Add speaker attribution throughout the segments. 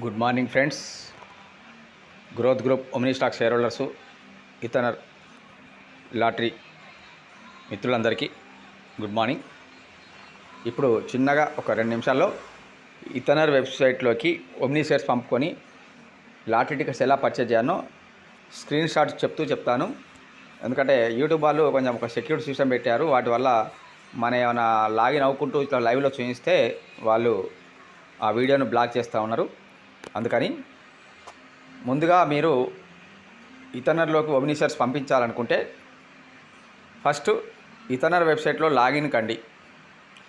Speaker 1: Good morning friends. Growth group Omni stock shareholders ఇతనర్ lottery మిత్రులందరికీ good morning. ఇప్పుడు చిన్నగా ఒక రెండు నిమిషాల్లో ఇతనర్ వెబ్సైట్లోకి ఒమ్ని షేర్స్ పంపుకొని లాటరీ టికెట్స్ ఎలా పర్చేజ్ చేయాలో స్క్రీన్ షాట్ చెప్తూ చెప్తాను. ఎందుకంటే యూట్యూబ్ వాళ్ళు కొంచెం ఒక సెక్యూరిటీ సిస్టమ్ పెట్టారు. వాటి వల్ల మన ఏమైనా లాగిన్ అవ్వుకుంటూ ఇట్లా లైవ్లో చూపిస్తే వాళ్ళు ఆ వీడియోను బ్లాక్ చేస్తూ ఉన్నారు. అందుకని ముందుగా మీరు ఇతనర్లోకి ఒమినిషర్స్ పంపించాలనుకుంటే ఫస్ట్ ఇతనర్ వెబ్సైట్లో లాగిన్ కండి.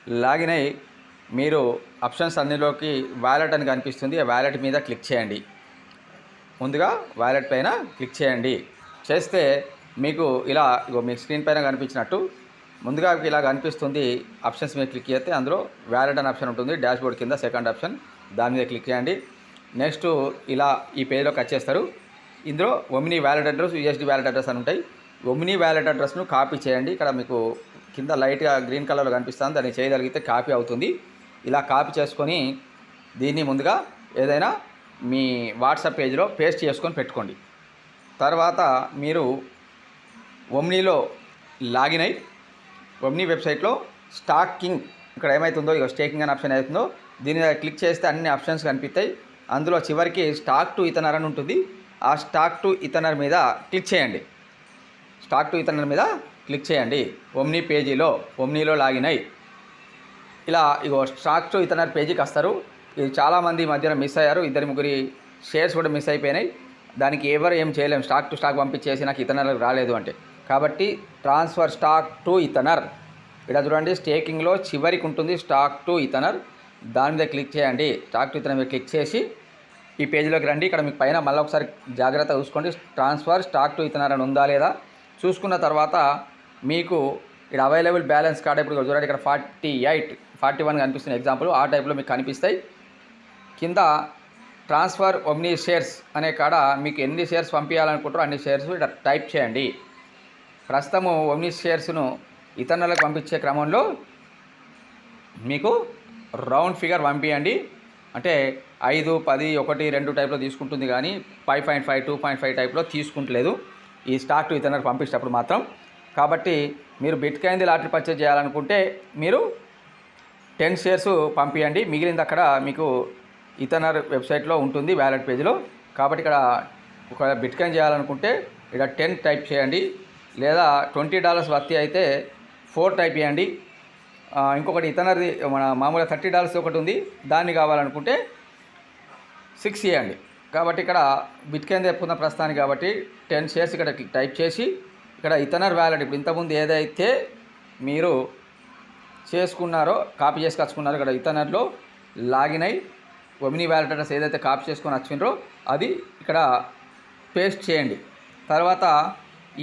Speaker 1: లాగిన్ అయ్యి మీరు ఆప్షన్స్ అన్నిలోకి వ్యాలెట్ అని కనిపిస్తుంది. ఆ వ్యాలెట్ మీద క్లిక్ చేయండి. ముందుగా వ్యాలెట్ పైన క్లిక్ చేయండి. చేస్తే మీకు ఇలా ఇగో మీ స్క్రీన్ పైన కనిపించినట్టు ముందుగా మీకు ఇలా కనిపిస్తుంది. ఆప్షన్స్ మీద క్లిక్ చేస్తే అందులో వ్యాలెట్ అనే ఆప్షన్ ఉంటుంది. డాష్ బోర్డ్ కింద సెకండ్ ఆప్షన్ దాని మీద క్లిక్ చేయండి. నెక్స్ట్ ఇలా ఈ పేజ్లోకి వచ్చేస్తారు ఇందులో Omni wallet address USD wallet address అని ఉంటాయి. ఒమినీ వ్యాలెట్ అడ్రస్ను కాపీ చేయండి. ఇక్కడ మీకు కింద లైట్గా గ్రీన్ కలర్లో కనిపిస్తుంది దాన్ని చేయగలిగితే కాపీ అవుతుంది. ఇలా కాపీ చేసుకొని దీన్ని ముందుగా ఏదైనా మీ వాట్సాప్ పేజ్లో పేస్ట్ చేసుకొని పెట్టుకోండి. తర్వాత మీరు ఒమ్నీలో లాగిన్ అయి ఒమ్నీ వెబ్సైట్లో స్టాకింగ్ ఇక్కడ ఏమవుతుందో ఇక స్టేకింగ్ అనే ఆప్షన్ అవుతుందో దీని మీద క్లిక్ చేస్తే అన్ని ఆప్షన్స్ కనిపిస్తాయి. అందులో చివరికి స్టాక్ టు ఇతనర్ అని ఉంటుంది. ఆ స్టాక్ టు ఇతనర్ మీద క్లిక్ చేయండి. స్టాక్ టు ఇతనర్ మీద క్లిక్ చేయండి. ఒమ్ని పేజీలో ఒమ్నీలో లాగిన్ అయ్యి. ఇలా ఇగో స్టాక్ టు ఇతనర్ పేజీకి వస్తారు. ఇది చాలామంది ఈ మధ్యన మిస్ అయ్యారు. ఇద్దరి ముగ్గురి షేర్స్ కూడా మిస్ అయిపోయినాయి. దానికి ఎవరు ఏం చేయలేము స్టాక్ టు స్టాక్ పంపించేసి నాకు ఇతనర్ రాలేదు అంటే. కాబట్టి ట్రాన్స్ఫర్ స్టాక్ టు ఇతనర్. ఇక్కడ చూడండి స్టేకింగ్లో చివరికి ఉంటుంది స్టాక్ టు ఇథనర్ దాని మీద క్లిక్ చేయండి. స్టాక్ టు ఇతనర్ మీద క్లిక్ చేసి ఈ పేజీలోకి రండి. ఇక్కడ మీకు పైన మళ్ళీ ఒకసారి జాగ్రత్త చూసుకోండి. ట్రాన్స్ఫర్ స్టాక్ టు ఇతనర్ అని ఉందా లేదా? చూసుకున్న తర్వాత మీకు ఇక్కడ అవైలబుల్ బ్యాలెన్స్ కార్డ్ ఇప్పుడు చూడండి. ఇక్కడ ఫార్టీ ఎయిట్ ఫార్టీ వన్ కనిపిస్తున్న ఎగ్జాంపుల్. ఆ టైప్లో మీకు కనిపిస్తాయి. కింద ట్రాన్స్ఫర్ ఒమ్ని షేర్స్ అనే కాడ మీకు ఎన్ని షేర్స్ పంపించాలనుకుంటారో అన్ని షేర్స్ ఇక్కడ టైప్ చేయండి. ప్రస్తుతము ఒమ్ని షేర్స్ను ఇతరులకు పంపించే క్రమంలో మీకు రౌండ్ ఫిగర్ పంపించండి అంటే ఐదు పది ఒకటి రెండు టైప్లో తీసుకుంటుంది కానీ five point five two point five టైప్లో తీసుకుంటలేదు. ఈ స్టాక్ టు ఇతరులకు పంపించేటప్పుడు మాత్రం. కాబట్టి మీరు బిట్కాయింది లాటరీ పర్చేజ్ చేయాలనుకుంటే మీరు టెన్ షేర్స్ పంపించండి మిగిలింది అక్కడ మీకు ఇతనర్ వెబ్సైట్లో ఉంటుంది వ్యాలెట్ పేజీలో. కాబట్టి ఇక్కడ ఒక బిట్కాయిన్ చేయాలనుకుంటే ఇక్కడ టెన్ టైప్ చేయండి. లేదా ట్వంటీ డాలర్స్ వర్తి అయితే ఫోర్ టైప్ చేయండి. ఇంకొకటి ఇతనర్ది మన మామూలుగా థర్టీ డాలర్స్ ఒకటి ఉంది. దాన్ని కావాలనుకుంటే సిక్స్ చేయండి కాబట్టి ఇక్కడ బిట్కాయిన్ తెప్పుకున్న ప్రస్తుతానికి కాబట్టి టెన్ షేర్స్ ఇక్కడ టైప్ చేసి ఇక్కడ ఇతనర్ వ్యాలెట్ ఇప్పుడు ఇంతకుముందు ఏదైతే మీరు చేసుకున్నారో కాపీ చేసుకొచ్చుకున్నారో ఇక్కడ ఇతనర్లో లాగిన్ అయి ఒమినీ వ్యాలెట్ అడ్రస్ ఏదైతే కాపీ చేసుకొని వచ్చిండ్రో అది ఇక్కడ పేస్ట్ చేయండి. తర్వాత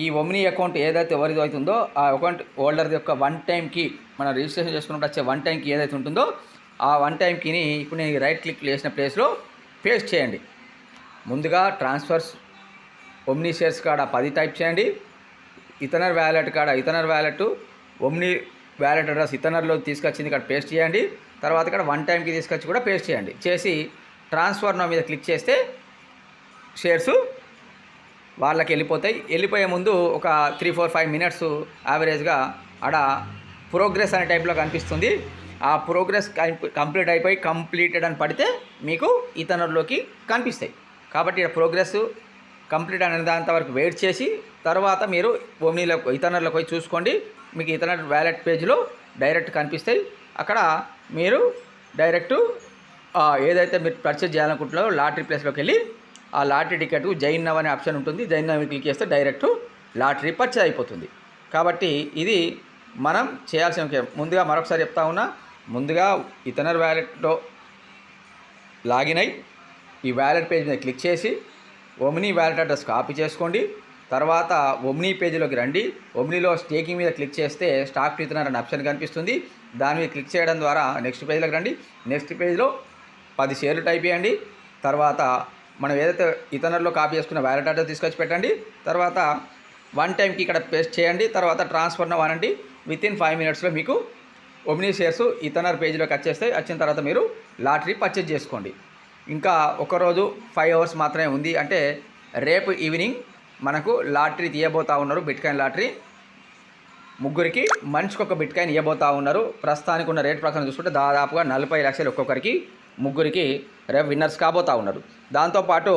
Speaker 1: ఈ ఒమినీ అకౌంట్ ఏదైతే ఎవరిది అవుతుందో ఆ అకౌంట్ హోల్డర్ యొక్క వన్ టైంకి మనం రిజిస్ట్రేషన్ చేసుకున్నప్పుడు వచ్చే వన్ టైంకి ఏదైతే ఉంటుందో ఆ వన్ టైం కీని ఇప్పుడు నేను రైట్ క్లిక్ చేసిన ప్లేస్లో పేస్ట్ చేయండి. ముందుగా ట్రాన్స్ఫర్స్ ఒమ్నీ షేర్స్ కాడ పది టైప్ చేయండి. ఇతనర్ వ్యాలెట్ కాడ ఇతనర్ వ్యాలెట్ ఒమ్నీ వ్యాలెట్ అడ్రస్ ఇతనర్లో తీసుకొచ్చింది ఇక్కడ పేస్ట్ చేయండి. తర్వాత ఇక్కడ వన్ టైంకి తీసుకొచ్చి కూడా పేస్ట్ చేయండి. చేసి ట్రాన్స్ఫర్ నా మీద క్లిక్ చేస్తే షేర్స్ వాళ్ళకి వెళ్ళిపోతాయి. వెళ్ళిపోయే ముందు ఒక త్రీ ఫోర్ ఫైవ్ మినిట్స్ యావరేజ్గా ఆడ ప్రోగ్రెస్ అనే టైప్లో కనిపిస్తుంది. ఆ ప్రోగ్రెస్ కంప్లీట్ అయిపోయి కంప్లీటెడ్ అని పడితే మీకు ఇతనర్లోకి కనిపిస్తాయి. కాబట్టి ప్రోగ్రెస్ కంప్లీట్ అనేంత వరకు వెయిట్ చేసి తర్వాత మీరు ఓమ్నీలో ఇతనర్లోకి పోయి చూసుకోండి. మీకు ఇతనర్ వ్యాలెట్ పేజ్లో డైరెక్ట్ కనిపిస్తాయి. అక్కడ మీరు డైరెక్ట్ ఏదైతే మీరు పర్చేజ్ చేయాలనుకుంటున్నారో లాటరీ ప్లేస్లోకి వెళ్ళి ఆ లాటరీ టికెట్ జైన్ నవ్ అనే ఆప్షన్ ఉంటుంది. జైన్ నవ్ క్లిక్ చేస్తే డైరెక్ట్ లాటరీ పర్చేజ్ అయిపోతుంది. కాబట్టి ఇది మనం చేయాల్సిన ముందుగా మరొకసారి చెప్తా ఉన్నా ముందుగా ఇతనర్ వ్యాలెట్లో లాగిన్ అయి ఈ వ్యాలెట్ పేజ్ మీద క్లిక్ చేసి ఒమ్ని వ్యాలెట్ అడ్రస్ కాపీ చేసుకోండి. తర్వాత ఒమ్ని పేజీలోకి రండి. ఒమ్నిలో స్టేకింగ్ మీద క్లిక్ చేస్తే స్టాక్ ఇతనర్ అనే ఆప్షన్ కనిపిస్తుంది. దాని మీద క్లిక్ చేయడం ద్వారా నెక్స్ట్ పేజ్లోకి రండి. నెక్స్ట్ పేజ్లో పది షేర్లు టైప్ చేయండి. తర్వాత మనం ఏదైతే ఇతనర్లో కాపీ చేసుకున్న వ్యాలెట్ అడ్రస్ తీసుకొచ్చి పెట్టండి తర్వాత వన్ టైంకి ఇక్కడ పేస్ట్ చేయండి తర్వాత ట్రాన్స్ఫర్న వానండి విత్ ఇన్ ఫైవ్ మినిట్స్లో మీకు ఒమినీ షేర్స్ ఇతనర్ పేజీలోకి వచ్చేస్తాయి వచ్చిన తర్వాత మీరు లాటరీ పర్చేజ్ చేసుకోండి. ఇంకా ఒకరోజు ఫైవ్ అవర్స్ మాత్రమే ఉంది అంటే రేపు ఈవినింగ్ మనకు లాటరీ తీయబోతా ఉన్నారు బిట్కాయిన్ లాటరీ. ముగ్గురికి మనిషికి ఒక బిట్కాయిన్ ఇవ్వబోతా ఉన్నారు. ప్రస్తుతానికి ఉన్న రేట్ ప్రకారం చూసుకుంటే దాదాపుగా నలభై లక్షలు ఒక్కొక్కరికి ముగ్గురికి రేపు విన్నర్స్ కాబోతా ఉన్నారు దాంతోపాటు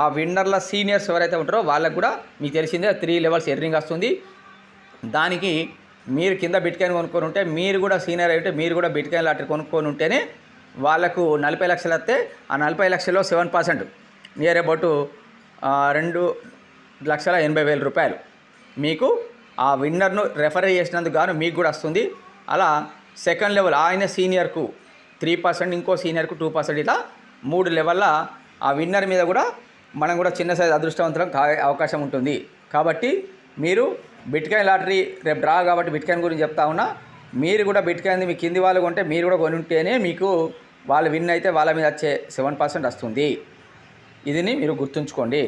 Speaker 1: ఆ విన్నర్ల సీనియర్స్ ఎవరైతే ఉంటారో వాళ్ళకు కూడా మీకు తెలిసిందే త్రీ లెవెల్స్ ఎర్నింగ్ వస్తుంది. దానికి మీరు కింద బిట్కాయిన్ కొనుక్కొని ఉంటే మీరు కూడా సీనియర్ అయితే మీరు కూడా బిట్కాయిన్ లాటరీ కొనుక్కొని ఉంటేనే వాళ్ళకు నలభై లక్షలు వస్తే ఆ నలభై లక్షల్లో సెవెన్ పర్సెంట్ నియర్ అబౌట్ రెండు లక్షల ఎనభై వేల రూపాయలు మీకు ఆ విన్నర్ను రెఫర్ చేసినందుకు గాను మీకు కూడా వస్తుంది. అలా సెకండ్ లెవెల్ ఆయన సీనియర్కు త్రీ పర్సెంట్ ఇంకో సీనియర్కు టూ పర్సెంట్ ఇలా మూడు లెవెల్ల ఆ విన్నర్ మీద కూడా మనం కూడా చిన్న సైజ్ అదృష్టవంతులం కా అవకాశం ఉంటుంది. కాబట్టి మీరు బిట్కాయిన్ లాటరీ రేపు డ్రా కాబట్టి బిట్కాయిన్ గురించి చెప్తా ఉన్నా మీరు కూడా బిట్కాయిన్ మీ కింది వాళ్ళు కొంటే మీరు కూడా కొని ఉంటేనే మీకు వాళ్ళు విన్ అయితే వాళ్ళ మీద వచ్చే సెవెన్ పర్సెంట్ వస్తుంది. ఇదిని మీరు గుర్తుంచుకోండి.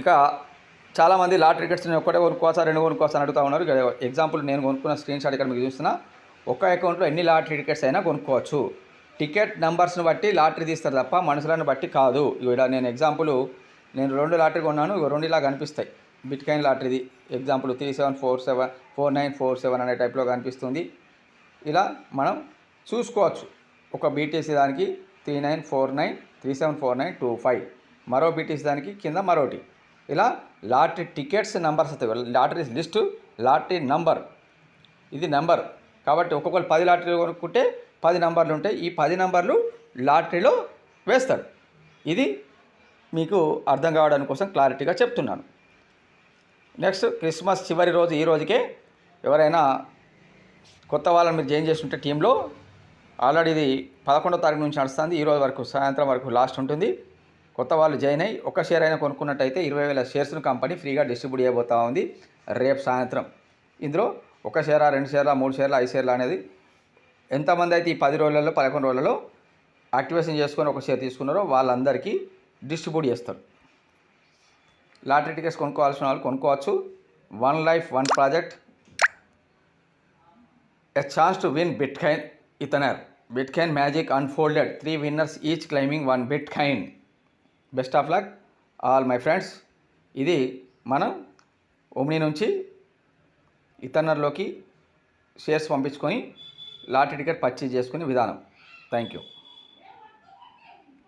Speaker 1: ఇక చాలామంది లాటరీ టికెట్స్ నేను ఒక్కటే కొనుక్కోవచ్చా రెండు కొనుక్కోవచ్చా అని అడుగుతా ఉన్నారు. ఎగ్జాంపుల్ నేను కొనుక్కున్న స్క్రీన్ షాట్ ఇక్కడ మీకు చూస్తున్నా. ఒక అకౌంట్లో ఎన్ని లాటరీ టికెట్స్ అయినా కొనుక్కోవచ్చు. టికెట్ నెంబర్స్ని బట్టి లాటరీ తీస్తారు తప్ప మనుషులను బట్టి కాదు. ఇక్కడ నేను ఎగ్జాంపుల్ నేను రెండు లాటరీ కొన్నాను రెండు ఇలా కనిపిస్తాయి bitcoin లాటరీది example three seven four seven four nine four seven అనే టైప్లో కనిపిస్తుంది. ఇలా మనం చూసుకోవచ్చు. ఒక బీటీసీ దానికి three nine four nine three seven four nine two five మరో బీటీసీ దానికి కింద మరోటి. ఇలా lottery tickets numbers lottery list lottery number. ఇది నెంబర్. కాబట్టి ఒక్కొక్కరు పది లాటరీలు కొనుక్కుంటే పది నంబర్లు ఉంటాయి. ఈ పది నంబర్లు లాటరీలో వేస్తాడు ఇది మీకు అర్థం కావడానికి కోసం క్లారిటీగా చెప్తున్నాను. నెక్స్ట్ క్రిస్మస్ చివరి రోజు ఈ రోజుకే ఎవరైనా కొత్త వాళ్ళని మీరు జాయిన్ చేస్తుంటే టీంలో ఆల్రెడీ ఇది పదకొండో తారీఖు నుంచి నడుస్తుంది. ఈ రోజు వరకు సాయంత్రం వరకు లాస్ట్ ఉంటుంది. కొత్త వాళ్ళు జాయిన్ అయ్యి ఒక షేర్ అయినా కొనుక్కున్నట్టయితే ఇరవై వేల షేర్స్ను కంపెనీ ఫ్రీగా డిస్ట్రిబ్యూట్ చేయబోతా ఉంది. రేపు సాయంత్రం. ఇందులో ఒక షేరా రెండు షేర్ల మూడు షేర్లా ఐదు షేర్లా అనేది ఎంతమంది అయితే ఈ పది రోజులలో పదకొండు రోజులలో యాక్టివేషన్ చేసుకొని ఒక షేర్ తీసుకున్నారో వాళ్ళందరికీ డిస్ట్రిబ్యూట్ చేస్తారు. లాటరీ టికెట్స్ కొనుక్కోవాల్సిన వాళ్ళు కొనుక్కోవచ్చు. One life one project. A chance to win bitcoin ఇతనర్. Bitcoin magic unfolded. Three winners each claiming one bitcoin best of luck all my friends. ఇది మనం ఒమ్ని నుంచి ఇతనర్లోకి షేర్స్ పంపించుకొని లాటరీ టికెట్ పర్చేజ్ చేసుకునే విధానం. Thank you.